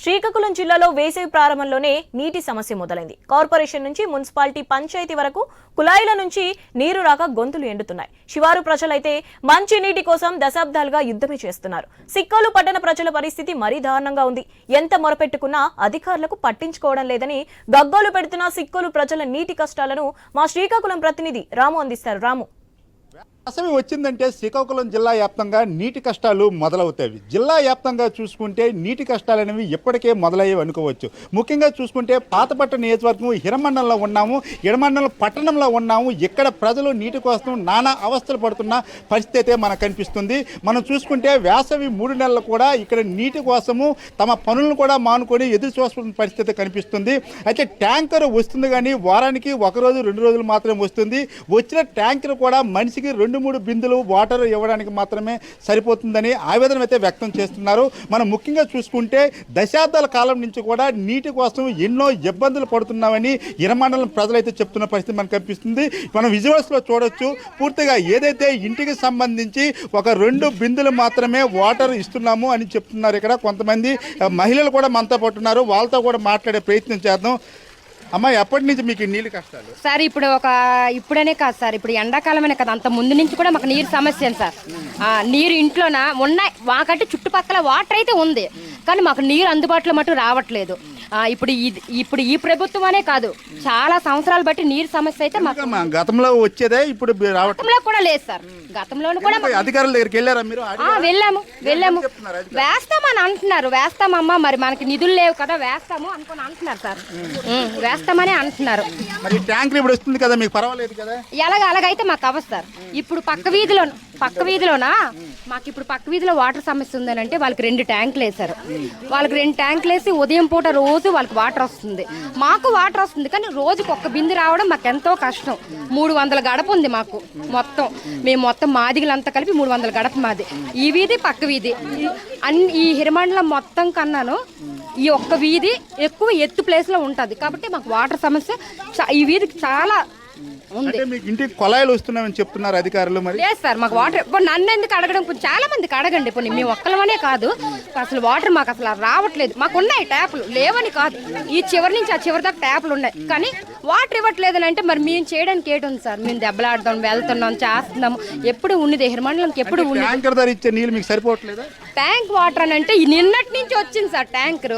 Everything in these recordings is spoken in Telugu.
శ్రీకాకుళం జిల్లాలో వేసవి ప్రారంభంలోనే నీటి సమస్య మొదలైంది. కార్పొరేషన్ నుంచి మున్సిపాలిటీ పంచాయతీ వరకు కుళాయిల నుంచి నీరు రాక గొంతులు ఎండుతున్నాయి. శివారు ప్రజలైతే మంచి నీటి కోసం దశాబ్దాలుగా యుద్ధమే చేస్తున్నారు. సిక్కోలు పట్టణ ప్రజల పరిస్థితి మరీ దారుణంగా ఉంది. ఎంత మొరపెట్టుకున్నా అధికారులకు పట్టించుకోవడం లేదని గగ్గోలు పెడుతున్న సిక్కోలు ప్రజల నీటి కష్టాలను మా శ్రీకాకుళం ప్రతినిధి రాము అందిస్తారు. రాము. అసలు వచ్చిందంటే శ్రీకాకుళం జిల్లా వ్యాప్తంగా నీటి కష్టాలు మొదలవుతాయి. జిల్లా వ్యాప్తంగా చూసుకుంటే నీటి కష్టాలు అనేవి ఇప్పటికే మొదలయ్యేవి అనుకోవచ్చు. ముఖ్యంగా చూసుకుంటే పాతపట్ట నియోజకవర్గం హిరమండలంలో ఉన్నాము హిరమండలం పట్టణంలో ఉన్నాము. ఇక్కడ ప్రజలు నీటి కోసం నానా అవస్థలు పడుతున్న పరిస్థితి అయితే మనకు కనిపిస్తుంది. మనం చూసుకుంటే వేసవి మూడు నెలలు కూడా ఇక్కడ నీటి కోసము తమ పనులను కూడా మానుకొని ఎదురు చూస్తున్న పరిస్థితి కనిపిస్తుంది. అయితే ట్యాంకర్ వస్తుంది కానీ వారానికి ఒక రోజు రెండు రోజులు మాత్రమే వస్తుంది. వచ్చిన ట్యాంకర్ కూడా మనిషికి రెండు మూడు బిందులు వాటర్ ఇవ్వడానికి మాత్రమే సరిపోతుందని ఆవేదన అయితే వ్యక్తం చేస్తున్నారు. మనం ముఖ్యంగా చూసుకుంటే దశాబ్దాల కాలం నుంచి కూడా నీటి కోసం ఎన్నో ఇబ్బందులు పడుతున్నామని ఇరమండలం ప్రజలైతే చెప్తున్న పరిస్థితి మనకు కనిపిస్తుంది. మనం విజువల్స్లో చూడొచ్చు. పూర్తిగా ఏదైతే ఇంటికి సంబంధించి ఒక రెండు బిందులు మాత్రమే వాటర్ ఇస్తున్నాము అని చెప్తున్నారు ఇక్కడ కొంతమంది. మహిళలు కూడా మనతో పట్టున్నారు వాళ్ళతో కూడా మాట్లాడే ప్రయత్నం చేద్దాం. అమ్మ ఎప్పటి నుంచి మీకు ఈ నీళ్ళు కష్టాలు? సార్ ఇప్పుడు ఒక ఇప్పుడనే కాదు సార్ ఇప్పుడు ఎండాకాలమే కదా అంత ముందు నుంచి కూడా మాకు నీరు సమస్య సార్? ఆ, నీరు ఇంట్లోన? ఉన్నాయి మాకంటే చుట్టుపక్కల వాటర్ అయితే ఉంది కానీ మాకు నీరు అందుబాటులో మటు రావట్లేదు. ఇప్పుడు ఇప్పుడు ఈ ప్రభుత్వం అనే కాదు. చాలా సంవత్సరాలు బట్టి నీరు సమస్య అయితే మాకు గతంలో వచ్చేదే ఇప్పుడు గతంలో కూడా లేదు సార్. గతంలోనూ కూడా అధికారుల దగ్గరికి వెళ్ళారా మీరు? వెళ్ళాము వెళ్ళాము. వేస్తామని అంటున్నారు వేస్తామమ్మా మరి మనకి నిధులు లేవు కదా వేస్తాము అనుకుని అంటున్నారు సార్. వేస్తామని అంటున్నారు. మరి ట్యాంకర్ ఇప్పుడు వస్తుంది కదా మీకు పర్వాలేదు కదా? ఎలాగ అలాగైతే మాకు అవ్వదు సార్. ఇప్పుడు పక్క వీధిలో పక్క వీధిలోనా? మాకు ఇప్పుడు పక్క వీధిలో వాటర్ సమస్య ఉందని అంటే వాళ్ళకి రెండు ట్యాంకులు వేశారు. వాళ్ళకి రెండు ట్యాంకులు వేసి ఉదయం పూట రోజు వాళ్ళకి వాటర్ వస్తుంది. మాకు వాటర్ వస్తుంది కానీ రోజుకి ఒక్క బింది రావడం మాకు ఎంతో కష్టం. మూడు వందల గడప ఉంది మాకు మొత్తం. మేము మొత్తం మాదిగలంతా కలిపి మూడు వందల గడప మాది. ఈ వీధి పక్క వీధి. అన్ని ఈ హిరమండలం మొత్తం కన్నాను ఈ ఒక్క వీధి ఎక్కువ ఎత్తు ప్లేస్లో ఉంటుంది. కాబట్టి మాకు వాటర్ సమస్య ఈ వీధికి చాలా అంటే మీకు ఇంటికి కొలాయిలు వస్తున్నామని చెప్తున్నారు అధికారులు మరి? లేదు సార్ మాకు వాటర్ ఇప్పుడు నన్ను ఎందుకు అడగడం? ఇప్పుడు చాలా మందికి అడగండి. ఇప్పుడు మేము ఒక్కలమనే కాదు. అసలు వాటర్ మాకు అసలు రావట్లేదు. మాకు ఉన్నాయి ట్యాపులు. లేవని కాదు. ఈ చివరి నుంచి ఆ చివరి దాకా ట్యాపులు ఉన్నాయి. కానీ వాటర్ ఇవ్వట్లేదు అని అంటే మరి మేము చేయడానికి ఏంటి ఉంది సార్? మేము దెబ్బలాడతాం వెళ్తున్నాం చేస్తున్నాము. ఎప్పుడు ఉన్నది? హిరమండలంకి ఎప్పుడు ఉన్నది? ట్యాంకర్ ధర ఇచ్చే నీళ్ళు మీకు సరిపోవట్లేదా? ట్యాంక్ వాటర్ అని అంటే నిన్నటి నుంచి వచ్చింది సార్ ట్యాంకర్.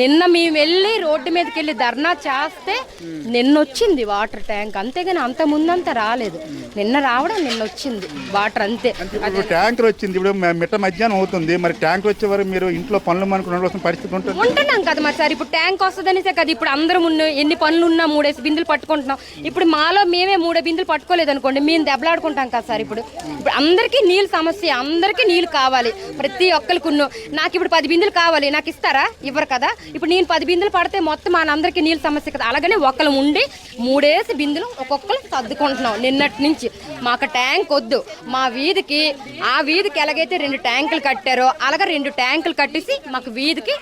నిన్న మేము వెళ్ళి రోడ్డు మీదకి వెళ్ళి ధర్నా చేస్తే నిన్న వచ్చింది వాటర్ ట్యాంక్. అంతేగాని అంత ముందంతా రాలేదు. నిన్న రావడం నిన్న వచ్చింది వాటర్ అంతే. ట్యాంకర్ వచ్చింది. ఇప్పుడు మిట్ట మధ్యాహ్నం అవుతుంది. మరి ట్యాంకర్ వచ్చే వరకు మీరు ఇంట్లో పనులు ఉండవలసిన పరిస్థితి ఉంటుంది? ఉంటున్నాం కదా మరి సార్. ఇప్పుడు ట్యాంక్ వస్తుందనేసే కదా ఇప్పుడు అందరం ఎన్ని పనులు ఉన్నా మూడేసి బిందులు పట్టుకుంటున్నాం. ఇప్పుడు మాలో మేమే మూడే బిందులు పట్టుకోలేదు అనుకోండి మేము దెబ్బలాడుకుంటాం కదా సార్ ఇప్పుడు. ఇప్పుడు అందరికీ నీళ్ళు సమస్య అందరికీ నీళ్ళు కావాలి. ప్రతి ఒక్కరికి నాకు ఇప్పుడు పది బిందులు కావాలి నాకు ఇస్తారా? ఇవ్వరు కదా. ఇప్పుడు నేను పది బిందులు పడితే మొత్తం మనందరికీ నీళ్ళు సమస్య కదా. అలాగనే ఒకరు ఉండి మూడేసి బిందులు ఒక్కొక్కరు సర్దుకుంటున్నాం నిన్నటి నుంచి. మాకు ట్యాంక్ వద్దు. మా వీధికి ఆ వీధికి ఎలాగైతే రెండు ట్యాంకులు కట్టారో అలాగే రెండు ట్యాంకులు కట్టేసి మాకు వీధికి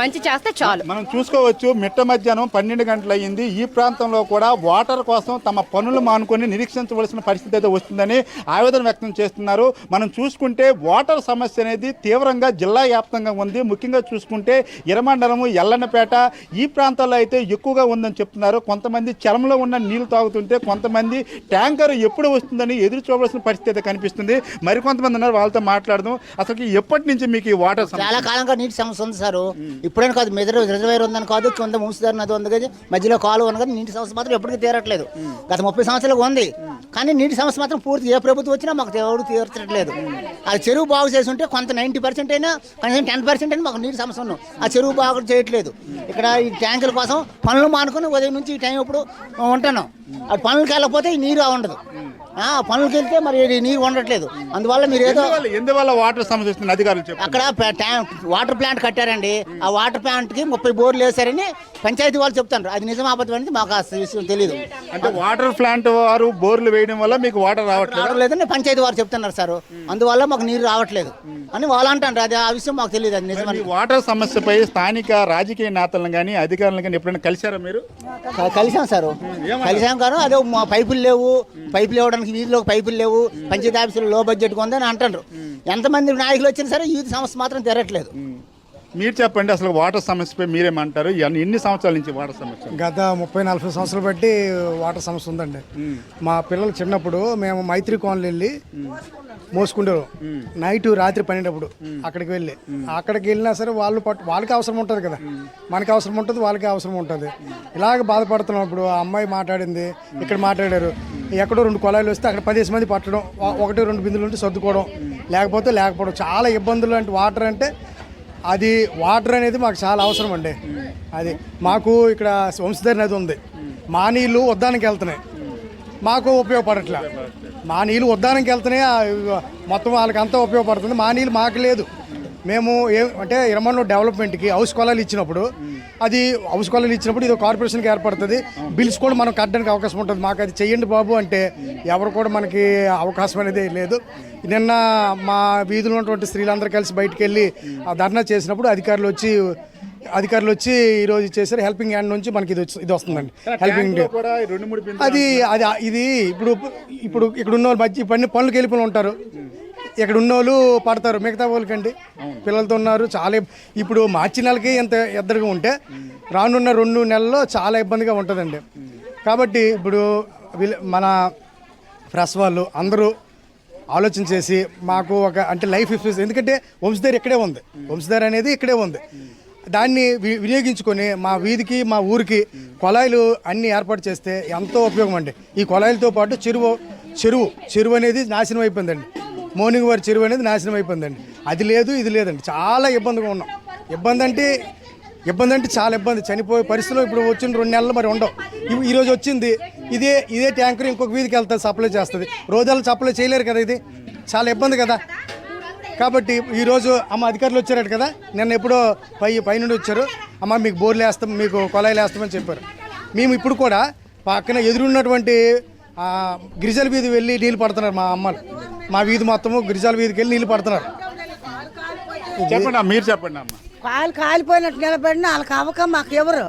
మంచి చేస్తే చాలు. మనం చూసుకోవచ్చు మిట్ట మధ్యాహ్నం పన్నెండు గంటలు అయ్యింది ఈ ప్రాంతంలో కూడా వాటర్ కోసం తమ పనులు మానుకొని నిరీక్షించవలసిన పరిస్థితి అయితే వస్తుందని ఆవేదన వ్యక్తం చేస్తున్నారు. మనం చూసుకుంటే వాటర్ సమస్య అనేది తీవ్రంగా జిల్లా వ్యాప్తంగా ఉంది. ముఖ్యంగా చూసుకుంటే ఇరమండలము ఎల్లన్నపేట ఈ ప్రాంతాల్లో అయితే ఎక్కువగా ఉందని చెప్తున్నారు. కొంతమంది చలంలో ఉన్న నీళ్ళు తాగుతుంటే కొంతమంది ట్యాంకర్ ఎప్పుడు వస్తుందని ఎదురు చూడవలసిన పరిస్థితి అయితే కనిపిస్తుంది. మరికొంతమంది ఉన్నారు వాళ్ళతో మాట్లాడదాం. అసలు ఎప్పటి నుంచి మీకు ఈ వాటర్ సమస్య? చాలా కాలంగా నీటి సమస్య ఉంది సార్. ఇప్పుడైనా కాదు మెదడు రిజర్వేర్ ఉందని కాదు కింద మూసిదారి నది ఉంది కదా మధ్యలో కాలు ఉంది కదా నీటి సమస్య మాత్రం ఎప్పటికీ తీరట్లేదు. గత ముప్పై సంవత్సరాలుగా ఉంది. కానీ నీటి సమస్య మాత్రం పూర్తి ఏ ప్రభుత్వం వచ్చినా మాకు ఎవరు తీర్చట్లేదు ఆ చెరువు బాగు చేసి ఉంటే కొంత నైంటీ పర్సెంట్ అయినా కనీసం టెన్ పర్సెంట్ అయినా మాకు నీటి సమస్య ఉన్నాం ఆ చెరువు బాగు చేయట్లేదు. ఇక్కడ ఈ ట్యాంకుల కోసం పనులు మానుకొని ఉదయం నుంచి ఈ టైం ఇప్పుడు ఉంటున్నాం ఆ పనులకి వెళ్ళకపోతే ఈ నీరు ఉండదు. ఆ, పనులకి వెళ్తే మరి నీరు ఉండట్లేదు. అందువల్ల మీరు ఏదో ఎందువల్ల వాటర్ సమస్య అధికారులు అక్కడ వాటర్ ప్లాంట్ కట్టారండి. ఆ వాటర్ ప్లాంట్కి ముప్పై బోర్లు వేశారని పంచాయతీ వాళ్ళు చెప్తారు అది నిజం అబద్ధం అనేది మాకు ఆ విషయం తెలియదు అంటే వాటర్ ప్లాంట్ వారు బోర్లు వేయడం వల్ల మీకు వాటర్ రావట్లేదు? లేదని పంచాయతీ వారు చెప్తున్నారు సార్. అందువల్ల మాకు నీరు రావట్లేదు. అని వాళ్ళు అంటారు అది ఆ విషయం మాకు తెలియదు అది ఈ వాటర్ సమస్యపై స్థానిక రాజకీయ నేతలను కానీ అధికారులను కానీ ఎప్పుడైనా కలిశారా మీరు? కలిసాం సార్. కలిసాం కానీ అదే మా పైపులు లేవు. పైపులు ఇవ్వడానికి వీధిలో పైపులు లేవు. పంచాయతీ ఆఫీసులో లో బడ్జెట్ ఉందని అంటారు ఎంతమంది నాయకులు వచ్చినా సరే ఈ సమస్య మాత్రం తీరట్లేదు. మీరు చెప్పండి అసలు వాటర్ సమస్యపై మీరేమంటారు? ఎన్ని సంవత్సరాల నుంచి వాటర్ సమస్య గత ముప్పై నలభై సంవత్సరాలు బట్టి వాటర్ సమస్య ఉందండి. మా పిల్లలు చిన్నప్పుడు మేము మైత్రి కోనలు వెళ్ళి మోసుకుంటారు నైట్ రాత్రి పన్నెండప్పుడు అక్కడికి వెళ్ళి. అక్కడికి వెళ్ళినా సరే వాళ్ళు పట్టు వాళ్ళకి అవసరం ఉంటుంది కదా. మనకి అవసరం ఉంటుంది వాళ్ళకి అవసరం ఉంటుంది. ఇలాగ బాధపడుతున్నప్పుడు ఆ అమ్మాయి మాట్లాడింది ఇక్కడ మాట్లాడారు. ఎక్కడో రెండు కొలాయిలు వస్తే అక్కడ పదిహేను మంది పట్టడం ఒకటి రెండు బిందులు ఉంటే సర్దుకోవడం లేకపోతే లేకపోవడం. చాలా ఇబ్బందులు అంటే వాటర్ అంటే అది వాటర్ అనేది మాకు చాలా అవసరం అండి. అది మాకు ఇక్కడ వంశధర నది ఉంది. మా నీళ్ళు ఉద్దానికి వెళ్తున్నాయి. మాకు ఉపయోగపడట్లే. మా నీళ్ళు ఉద్దానికి వెళ్తున్నాయి మొత్తం వాళ్ళకి అంతా ఉపయోగపడుతుంది. మా నీళ్ళు మాకు లేదు. మేము ఏం అంటే ఇరమన్లో డెవలప్మెంట్కి హౌస్ కొలాలు ఇచ్చినప్పుడు అది హౌస్ కొలాలు ఇచ్చినప్పుడు ఇది కార్పొరేషన్కి ఏర్పడుతుంది. బిల్స్ కూడా మనం కట్టడానికి అవకాశం ఉంటుంది. మాకు అది చెయ్యండి బాబు అంటే ఎవరు కూడా మనకి అవకాశం అనేది లేదు. నిన్న మా వీధిలో ఉన్నటువంటి స్త్రీలందరూ కలిసి బయటికి వెళ్ళి ఆ ధర్నా చేసినప్పుడు అధికారులు వచ్చి అధికారులు వచ్చి ఈరోజు చేశారు. హెల్పింగ్ హ్యాండ్ నుంచి మనకి ఇది వచ్చి- ఇది వస్తుందండి. హెల్పింగ్ అది అది ఇది ఇప్పుడు ఇప్పుడు ఇక్కడ ఉన్న వాళ్ళు మధ్య పని పనులకు వెళ్ళిపోయి ఉంటారు. ఇక్కడ ఉన్న వాళ్ళు పడతారు మిగతా వాళ్ళకండి పిల్లలతో ఉన్నారు చాలా ఇప్పుడు మార్చి నెలకి ఎంత ఎద్దడిగా ఉంటే రానున్న రెండు నెలల్లో చాలా ఇబ్బందిగా ఉంటుందండి. కాబట్టి ఇప్పుడు వీళ్ళ- మన ప్రెస్ వాళ్ళు అందరూ ఆలోచన చేసి మాకు ఒక అంటే లైఫ్ ఇష్యూస్ ఎందుకంటే వంశధార ఇక్కడే ఉంది. వంశధార అనేది ఇక్కడే ఉంది. దాన్ని వి- వినియోగించుకొని మా వీధికి మా ఊరికి కొలాయిలు అన్ని ఏర్పాటు చేస్తే ఎంతో ఉపయోగం అండి. ఈ కొలాయిలతో పాటు చెరువు చెరువు చెరువు అనేది నాశనం అయిపోయిందండి. మార్నింగ్ వారి చెరువు అనేది నాశనం అయిపోయిందండి. అది లేదు ఇది లేదండి. చాలా ఇబ్బందిగా ఉన్నాం. ఇబ్బంది అంటే ఇబ్బంది అంటే చాలా ఇబ్బంది. చనిపోయే పరిస్థితిలో ఇప్పుడు వచ్చిన రెండు నెలలు మరి ఉండవు. ఈరోజు వచ్చింది ఇదే ఇదే ట్యాంకర్ ఇంకొక వీధికి వెళ్తుంది సప్లై చేస్తుంది. రోజాలు సప్లై చేయలేరు కదా ఇది? చాలా ఇబ్బంది కదా? కాబట్టి ఈరోజు అమ్మ అధికారులు వచ్చారట కదా? నిన్న ఎప్పుడో పై పైనుండి వచ్చారు. అమ్మ మీకు బోర్లు వేస్తాం మీకు కొలాయిలు వేస్తామని చెప్పారు. మేము ఇప్పుడు కూడా పక్కన ఎదురున్నటువంటి గిరిజల వీధి వెళ్ళి నీళ్ళు పడుతున్నారు మా అమ్మలు. మా వీధి మొత్తము గిరిజల వీధికి వెళ్ళి నీళ్ళు పడుతున్నారు. చెప్పండి అమ్మ, మీరు చెప్పండి అమ్మ. కాలు కాలిపోయినట్టు నిలబడినా వాళ్ళకి అవ్వక మాకు ఎవరు.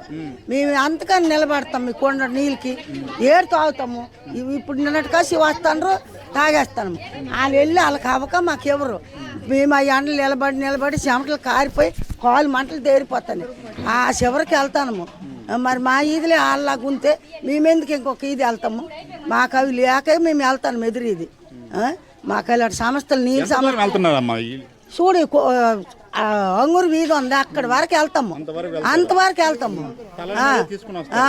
మేము అంతకని నిలబడతాం మీ కొండ నీళ్ళకి. ఏడు తాగుతాము. ఇవి ఇప్పుడు నిన్నటి కాసి వస్తాను తాగేస్తాను వాళ్ళు వెళ్ళి వాళ్ళకి అవ్వక మాకు ఎవరు. మేము ఆ ఎండలు నిలబడి నిలబడి చెమటలు కారిపోయి కాలు మంటలు తేరిపోతాయి ఆ చివరికి వెళ్తాము మరి మా ఈదిలే వాళ్ళలాగా ఉంటే మేమెందుకు ఇంకొక ఈది వెళ్తాము? మాకు అవి లేక మేము వెళ్తాము ఎదురు ఇది ఆ? మాకు అలాంటి సంస్థలు నీళ్ళు దూరం వెళ్తున్నారమ్మా చూడు అంగూరు వీధి ఉంది అక్కడి వరకు వెళ్తాము. అంతవరకు వెళ్తాము.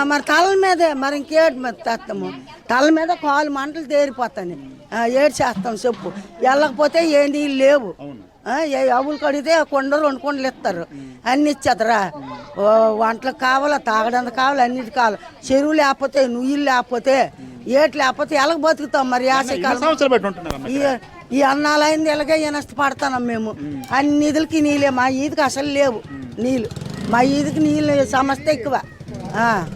మరి తల మీదే మరి ఇంకేటి మీద తెస్తాము తల మీద కాలు మంటలు తేరిపోతాయి. ఆ, ఏడు చేస్తాం చెప్పు. వెళ్ళకపోతే ఏ నీళ్ళు లేవు. ఏ అవులు కడిగితే కొండ రెండు కొండలు ఇస్తారు. అన్ని ఇచ్చేద్దరా? వంటలకు కావాలా? తాగడానికి కావాలి? అన్నిటి కావాలి? చెరువు లేకపోతే నుయ్యిలు లేకపోతే ఏటి లేకపోతే ఎలాగ బతుకుతాం మరి సంవత్సరాలు ఈ అన్నాలైంది ఇలాగే నష్ట పడతాం మేము. అన్ని నిధులకి నీళ్ళే మా ఈదికి అసలు లేవు నీళ్ళు. మా ఈదికి నీళ్ళు సమస్య ఎక్కువ. ఆ.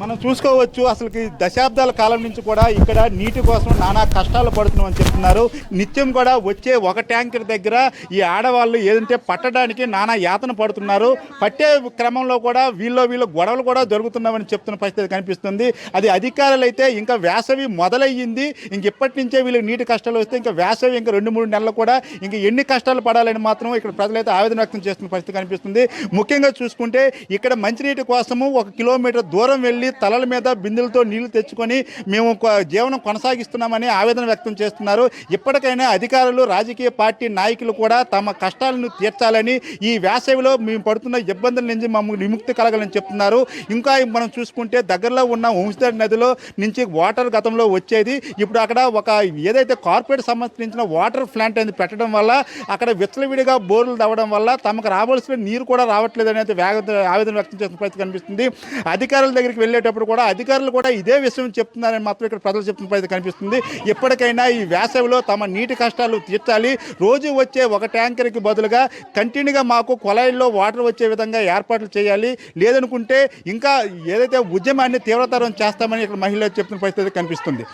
మనం చూసుకోవచ్చు అసలుకి దశాబ్దాల కాలం నుంచి కూడా ఇక్కడ నీటి కోసం నానా కష్టాలు పడుతున్నామని చెప్తున్నారు. నిత్యం కూడా వచ్చే ఒక ట్యాంకర్ దగ్గర ఈ ఆడవాళ్ళు ఏదంటే పట్టడానికి నానా యాతన పడుతున్నారు. పట్టే క్రమంలో కూడా వీళ్ళు వీళ్ళు గొడవలు కూడా జరుగుతున్నామని చెప్తున్న పరిస్థితి కనిపిస్తుంది. అది అధికారులు అయితే ఇంకా వేసవి మొదలయ్యింది. ఇంక ఇప్పటి నుంచే వీళ్ళకి నీటి కష్టాలు వస్తే ఇంకా వేసవి ఇంకా రెండు మూడు నెలలు కూడా ఇంకా ఎన్ని కష్టాలు పడాలని మాత్రం ఇక్కడ ప్రజలైతే ఆవేదన వ్యక్తం చేస్తున్న పరిస్థితి కనిపిస్తుంది. ముఖ్యంగా చూసుకుంటే ఇక్కడ మంచినీటి కోసము ఒక కిలోమీటర్ దూరం వెళ్ళి తలల మీద బిందెలతో నీళ్ళు తెచ్చుకొని మేము జీవనం కొనసాగిస్తున్నామని ఆవేదన వ్యక్తం చేస్తున్నారు. ఇప్పటికైనా అధికారులు రాజకీయ పార్టీ నాయకులు కూడా తమ కష్టాలను తీర్చాలని ఈ వేసవిలో మేము పడుతున్న ఇబ్బందుల నుంచి మమ్మల్ని విముక్తి కలగాలని చెప్తున్నారు. ఇంకా మనం చూసుకుంటే దగ్గరలో ఉన్న వంశధర్ నదిలో నుంచి వాటర్ గతంలో వచ్చేది. ఇప్పుడు అక్కడ ఒక ఏదైతే కార్పొరేట్ సంబంధించిన వాటర్ ప్లాంట్ అనేది పెట్టడం వల్ల అక్కడ విచ్చలవిడిగా బోర్లు తవ్వడం వల్ల తమకు రావాల్సిన నీరు కూడా రావట్లేదు అనేది వేగ ఆవేదన వ్యక్తం చేసిన పరిస్థితి కనిపిస్తుంది. అధికారుల దగ్గరికి వెళ్ళేటప్పుడు కూడా అధికారులు కూడా ఇదే విషయం చెప్తున్నారని మాత్రం ఇక్కడ ప్రజలు చెప్తున్న పరిస్థితి కనిపిస్తుంది. ఎప్పటికైనా ఈ వేసవిలో తమ నీటి కష్టాలు తీర్చాలి. రోజు వచ్చే ఒక ట్యాంకర్కి బదులుగా కంటిన్యూగా మాకు కొలాయిల్లో వాటర్ వచ్చే విధంగా ఏర్పాట్లు చేయాలి. లేదనుకుంటే ఇంకా ఏదైతే ఉద్యమాన్ని తీవ్రతరం చేస్తామని ఇక్కడ మహిళలు చెప్పిన పరిస్థితి కనిపిస్తుంది.